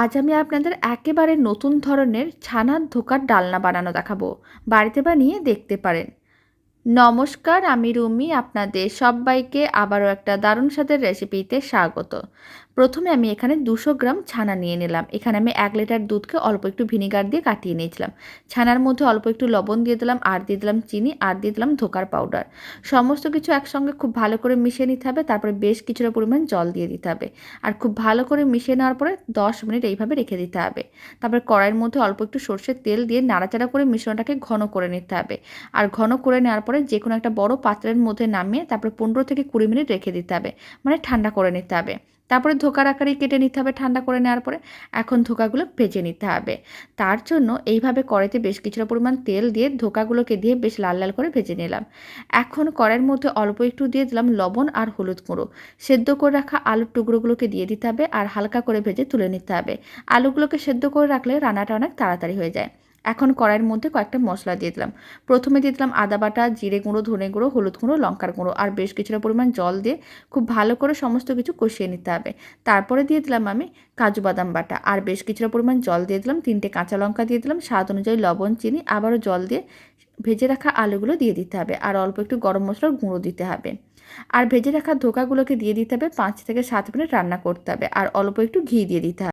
আজ আমি আপনাদের একেবারে নতুন ধরনের ছানার ধোকার ডালনা বানানো দেখাবো। বাড়িতে বানিয়ে দেখতে পারেন। নমস্কার, আমি রুমি, আপনাদের সবাইকে আবারও একটা দারুণ স্বাদের রেসিপিতে স্বাগত। প্রথমে আমি এখানে দুশো গ্রাম ছানা নিয়ে নিলাম। এখানে আমি এক লিটার দুধকে অল্প একটু ভিনিগার দিয়ে কাটিয়ে নিয়েছিলাম। ছানার মধ্যে অল্প একটু লবণ দিয়ে দিলাম, আর দিয়ে দিলাম চিনি, আর দিয়ে দিলাম ধোকার পাউডার। সমস্ত কিছু একসঙ্গে খুব ভালো করে মিশিয়ে নিতে হবে, তারপরে বেশ কিছুটা পরিমাণ জল দিয়ে দিতে হবে। আর খুব ভালো করে মিশিয়ে নেওয়ার পরে দশ মিনিট এইভাবে রেখে দিতে হবে। তারপর কড়াইয়ের মধ্যে অল্প একটু সর্ষের তেল দিয়ে নাড়াচাড়া করে মিশ্রণটাকে ঘন করে নিতে হবে। আর ঘন করে নেওয়ার পরে যে কোনো একটা বড় পাত্রের মধ্যে নামিয়ে তারপরে পনেরো থেকে কুড়ি মিনিট রেখে দিতে হবে। মানে ঠান্ডা করে নিতে হবে। তারপরে ধোকার আকারে কেটে নিতে হবে ঠান্ডা করে নেওয়ার পরে। এখন ধোকাগুলো ভেজে নিতে হবে। তার জন্য এইভাবে কড়াইতে বেশ কিছুটা পরিমাণ তেল দিয়ে ধোকাগুলোকে দিয়ে বেশ লাল লাল করে ভেজে নিলাম। এখন কড়াইয়ের মধ্যে অল্প একটু দিয়ে দিলাম লবণ আর হলুদ গুঁড়ো। সেদ্ধ করে রাখা আলুর টুকরোগুলোকে দিয়ে দিতে হবে আর হালকা করে ভেজে তুলে নিতে হবে। আলুগুলোকে সেদ্ধ করে রাখলে রান্নাটা অনেক তাড়াতাড়ি হয়ে যায়। এখন কড়াইয়ের মধ্যে কয়েকটা মশলা দিয়ে দিলাম। প্রথমে দিয়ে দিলাম আদা বাটা, জিরে গুঁড়ো, ধনে গুঁড়ো, হলুদ গুঁড়ো, লঙ্কার গুঁড়ো আর বেশ কিছুটা পরিমাণ জল দিয়ে খুব ভালো করে সমস্ত কিছু কষিয়ে নিতে হবে। তারপরে দিয়ে দিলাম আমি কাজু বাদাম বাটা আর বেশ কিছুটা পরিমাণ জল দিয়ে দিলাম, তিনটে কাঁচা লঙ্কা দিয়ে দিলাম, স্বাদ অনুযায়ী লবণ, চিনি, আবারও জল দিয়ে ভেজে রাখা আলুগুলো দিয়ে দিতে হবে আর অল্প একটু গরম মশলার গুঁড়ো দিতে হবে। আর ভেজে রাখা ধোকাগুলোকে দিয়ে দিতে হবে পাঁচ থেকে সাত মিনিট রান্না করতে হবে আর অল্প একটু ঘি দিয়ে দিতে হবে